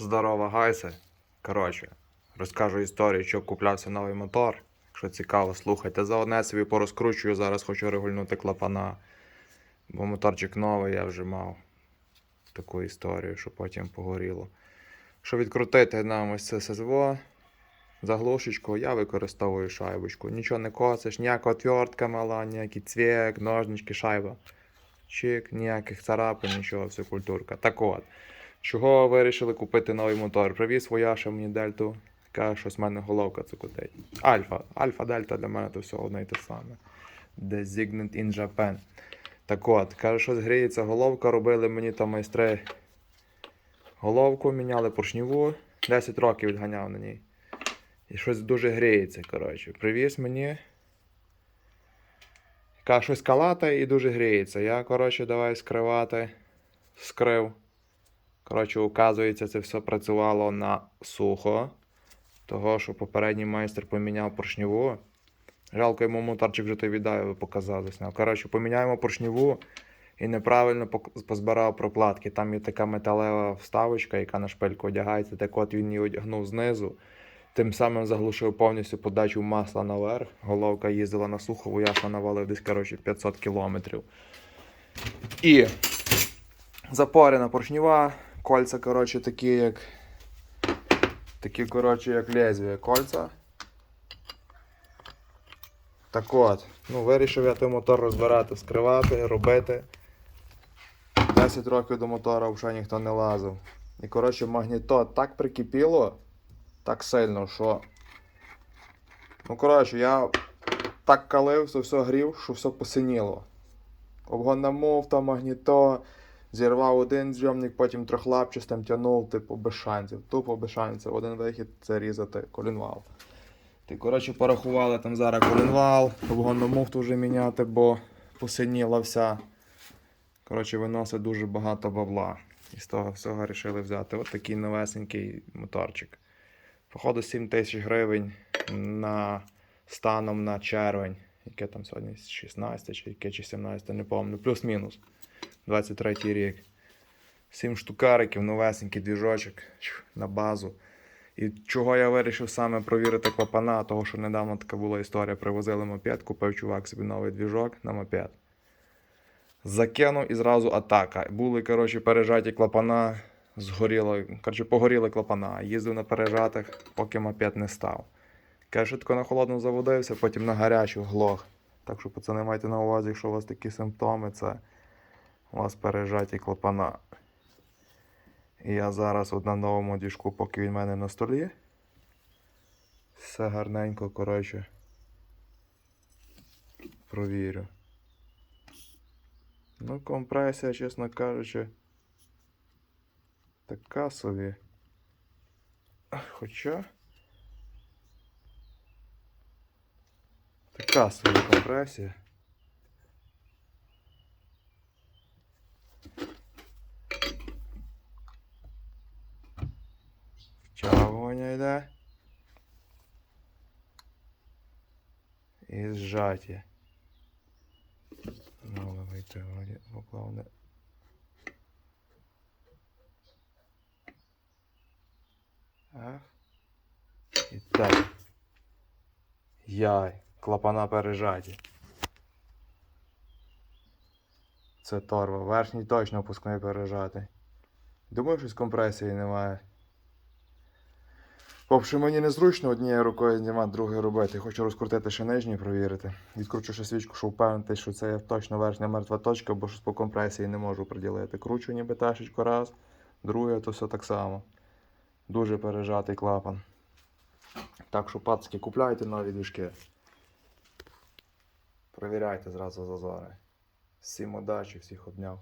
Здорово, гайси. Коротше, розкажу історію, що куплявся новий мотор. Якщо цікаво, слухайте. Заодне собі порозкручую, зараз хочу регульнути клапана. Бо моторчик новий, я вже мав таку історію, що потім погоріло. Щоб відкрутити нам ось це СЗВО, заглушечку, я використовую шайбочку. Нічого не косиш, ніяка отвертка мала, ніякий цвік, ножнички, шайба. Чик, ніяких царапин, нічого, все культурка. Так от. Чого вирішили купити новий мотор? Привіз вояша мені дельту. Каже, що з мене головка цукотить. Альфа. Альфа дельта для мене то все одне і те саме. Designed in Japan. Так от, каже, що згріється головка, робили мені там майстри головку, міняли поршневу. 10 років відганяв на ній. І щось дуже гріється, коротше. Привіз мені. Каже, щось калатає і дуже гріється. Я, коротше, давай скривати. Скрив. Коротше, указується, це все працювало на сухо. Того, що попередній майстер поміняв поршневу. Жалко йому моторчик вже той віддаю, показав, засняв. Коротше, поміняємо поршневу і неправильно позбирав прокладки. Там є така металева вставочка, яка на шпильку одягається. Так от він її одягнув знизу. Тим самим заглушив повністю подачу масла наверх. Головка їздила на сухо, я навалив десь коротше, 500 кілометрів. І запорена поршнева, кольця, коротше, такі, як. Такі, коротше, як лезвія кольця. Так от, ну вирішив я той мотор розбирати, скривати, робити. 10 років до мотора вже ніхто не лазив. І коротше, магніто так прикипіло, так сильно, що. Ну, коротше, я так калив, що все грів, що все посиніло. Обгонна муфта, магніто, зірвав один зйомник, потім трьохлапчастим тягнув, типу, без шансів. Тупо без шансів. Один вихід це різати колінвал. Ти, коротше, порахували там зараз колінвал, обгонну муфту вже міняти, бо посиніла вся. Коротше, виносить дуже багато бабла. І з того всього вирішили взяти от новесенький моторчик. Походу 7 тисяч гривень на станом на червень. Яке там сьогодні 16 чи яке чи 17, не пам'ятаю. Плюс-мінус. 23 рік. 7 штукариків, новесенький двіжочок на базу. І чого я вирішив саме провірити клапана, того що недавно така була історія. Привозили мопед, купив чувак собі новий двіжок на мопед. Закинув і зразу атака. Були, коротше, пережаті клапана, згоріло, коротше, погоріли клапана. Їздив на пережатих, поки мопед не став. Каже, швидко на холодну заводився, потім на гарячу глох. Так що, пацани, майте на увазі, якщо у вас такі симптоми, це у вас пережаті клапана. І я зараз от на новому діжку, поки він в мене на столі. Все гарненько, коротше. Провірю. Ну, компресія, чесно кажучи, така собі. Хоча. Така собі компресія. Втягування йде. І зжаття. Вийти вроді поклав Ах. І так. Яй, клапана пережаті. Це торба. Верхній точно опускний пережатий. Думаю, що з компресії немає. В общем, мені незручно однією рукою знімати, другою робити. Хочу розкрутити ще нижній провірити. Відкручу ще свічку, щоб впевнити, що це точно верхня мертва точка, бо щось по компресії не можу приділити. Кручу ніби ташечку раз, друге, то все так само. Дуже пережатий клапан. Так що, пацки, купляйте нові движки. Провіряйте зразу зазори. Всім удачі, всіх обняв.